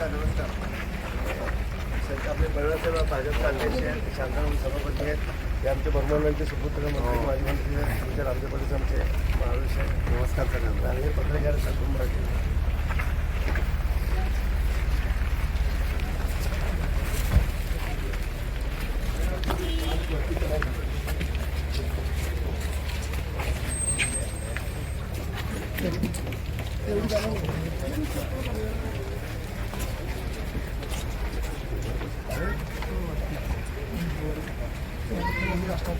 नमस्कार नमस्कार. सर आपले बळवंतराव भाजपचे अध्यक्ष आहेत शांताराम सभापती आहेत. हे आमचे बर्मानांचे सुपुत्र मंत्री हो. माजी मंत्री आहेत. तुमच्या रामदेपटीचे आमचे महावेश आहेत नमस्कार सर. चांगले पत्रकार सर मराठी イラスト。